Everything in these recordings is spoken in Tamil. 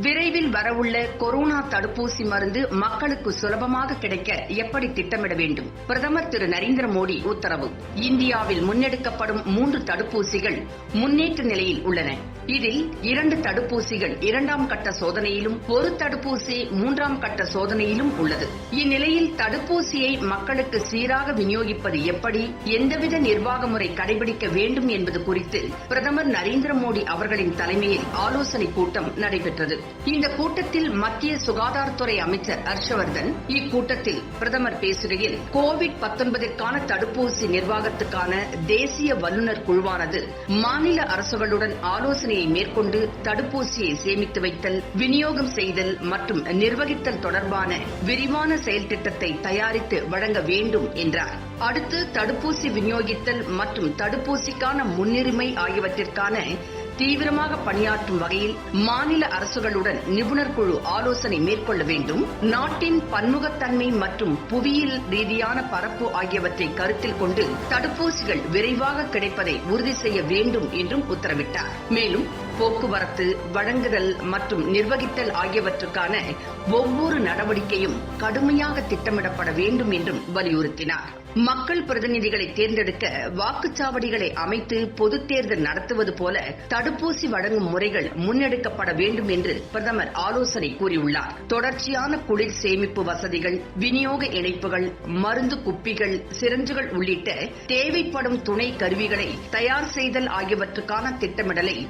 விரைவில் வரவுள்ள கொரோனா தடுப்பூசி மருந்து மக்களுக்கு சுலபமாக கிடைக்க எப்படி திட்டமிட வேண்டும்? பிரதமர் திரு நரேந்திர மோடி உத்தரவு. இந்தியாவில் முன்னெடுக்கப்படும் மூன்று தடுப்பூசிகள் முன்னேற்ற நிலையில் உள்ளன. இதில் இரண்டு தடுப்பூசிகள் இரண்டாம் கட்ட சோதனையிலும் ஒரு தடுப்பூசி மூன்றாம் கட்ட சோதனையிலும் உள்ளது. இந்நிலையில் தடுப்பூசியை மக்களுக்கு சீராக விநியோகிப்பது எப்படி? எந்தவித நிர்வாக முறை கடைபிடிக்க வேண்டும் என்பது குறித்து பிரதமர் நரேந்திர மோடி அவர்களின் தலைமையில் ஆலோசனைக் கூட்டம் நடைபெற்றது. இந்த கூட்டத்தில் மத்திய சுகாதாரத்துறை அமைச்சர் ஹர்ஷவர்தன் இக்கூட்டத்தில் பிரதமர் பேசுகையில் கோவிட் பத்தொன்பதிற்கான தடுப்பூசி நிர்வாகத்துக்கான தேசிய வல்லுநர் குழுவானது மாநில அரசுகளுடன் ஆலோசனையை மேற்கொண்டு தடுப்பூசியை சேமித்து வைத்தல் விநியோகம் செய்தல் மற்றும் நிர்வகித்தல் தொடர்பான விரிவான செயல் திட்டத்தை தயாரித்து வழங்க வேண்டும் என்றார். அடுத்து தடுப்பூசி விநியோகித்தல் மற்றும் தடுப்பூசிக்கான முன்னுரிமை ஆகியவற்றிற்கான தீவிரமாக பணியாற்றும் வகையில் மாநில அரசுகளுடன் நிபுணர் குழு ஆலோசனை மேற்கொள்ள வேண்டும். நாட்டின் பன்முகத்தன்மை மற்றும் புவியியல் ரீதியான பரப்பு ஆகியவற்றை கருத்தில் கொண்டு தடுப்பூசிகள் விரைவாக கிடைப்பதை உறுதி செய்ய வேண்டும் என்றும் உத்தரவிட்டார். மேலும் போக்குவரத்து வழங்குதல் மற்றும் நிர்வகித்தல் ஆகியவற்றுக்கான ஒவ்வொரு நடவடிக்கையும் கடுமையாக திட்டமிடப்பட வேண்டும் என்றும் வலியுறுத்தினார். மக்கள் பிரதிநிதிகளை தேர்ந்தெடுக்க வாக்குச்சாவடிகளை அமைத்து பொதுத் தேர்தல் நடத்துவது போல தடுப்பூசி வழங்கும் முறைகள் முன்னெடுக்கப்பட வேண்டும் என்று பிரதமர் ஆலோசனை கூறியுள்ளார். தொடர்ச்சியான குளிர் சேமிப்பு வசதிகள் விநியோக இணைப்புகள் மருந்து குப்பிகள் சிரஞ்சுகள் உள்ளிட்ட தேவைப்படும் துணை கருவிகளை தயார் செய்தல் ஆகியவற்றுக்கான திட்டமிடலை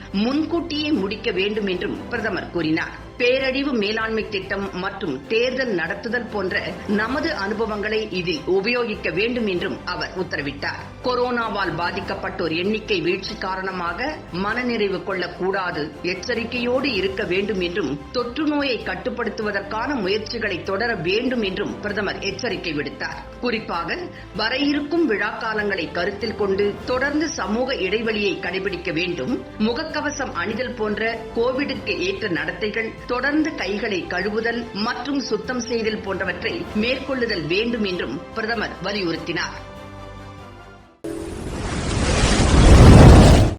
முன்கூட்டியே முடிக்க வேண்டும் என்றும் பிரதமர் கூறினார். பேரழிவு மேலாண்மை திட்டம் மற்றும் தேர்தல் நடத்துதல் போன்ற நமது அனுபவங்களை இதில் உபயோகிக்க வேண்டும் என்றும் அவர் உத்தரவிட்டார். கொரோனாவால் பாதிக்கப்பட்டோர் எண்ணிக்கை வீழ்ச்சி காரணமாக மனநிறைவு கொள்ளக்கூடாது எச்சரிக்கையோடு இருக்க வேண்டும் என்றும் தொற்று நோயை கட்டுப்படுத்துவதற்கான முயற்சிகளை தொடர வேண்டும் என்றும் பிரதமர் எச்சரிக்கை விடுத்தார். குறிப்பாக வர இருக்கும் விழா காலங்களை கருத்தில் கொண்டு தொடர்ந்து சமூக இடைவெளியை கடைபிடிக்க வேண்டும். முகக்கவசம் அணிதல் போன்ற கோவிடுக்கு ஏற்ற நடத்தைகள் தொடர்ந்து கைகளை கழுவுதல் மற்றும் சுத்தம் செய்தல் போன்றவற்றை மேற்கொள்ளுதல் வேண்டும் என்றும் பிரதமர் வலியுறுத்தினார்.